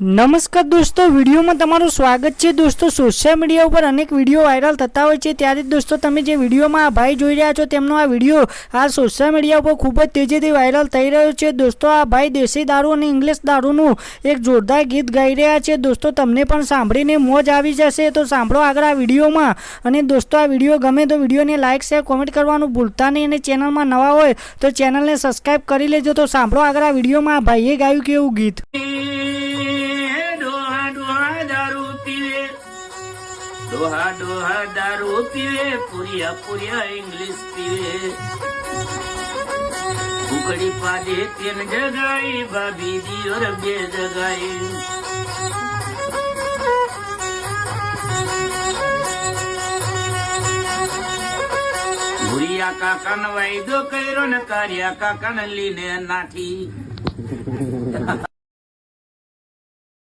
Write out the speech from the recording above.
નમસ્કાર દોસ્તો, વિડીયોમાં તમારું સ્વાગત છે. દોસ્તો સોશિયલ મીડિયા ઉપર અનેક વીડિયો વાયરલ થતા હોય છે. ત્યારે દોસ્તો, તમે જે વિડીયોમાં આ ભાઈ જોઈ રહ્યા છો, તેમનો આ વીડિયો આ સોશિયલ મીડિયા ઉપર ખૂબ જ તેજીથી વાયરલ થઈ રહ્યો છે. દોસ્તો, આ ભાઈ દેશી દારૂ અને ઇંગ્લિશ દારૂનું એક જોરદાર ગીત ગાઈ રહ્યા છે. દોસ્તો, તમને પણ સાંભળીને મોજ આવી જશે. તો સાંભળો આગળ આ વિડીયોમાં. અને દોસ્તો, આ વીડિયો ગમે તો વિડીયોને લાઇક શેર કોમેન્ટ કરવાનું ભૂલતા નહીં. અને ચેનલમાં નવા હોય તો ચેનલને સબસ્ક્રાઇબ કરી લેજો. તો સાંભળો આગળ આ વિડીયોમાં આ ભાઈએ ગાયું કેવું ગીત. ડોહા ડોહા દારૂ પીવે, પુરિયા પુરિયા ઇંગ્લિશ પીવે. ઉકડી પાદે તેન જગાઈ, ભાભી દિયોર બે જગાઈ. ભૂરિયા કાકા વાયદો કર્યો ને કાર્યા કાકા લીને નાઠી.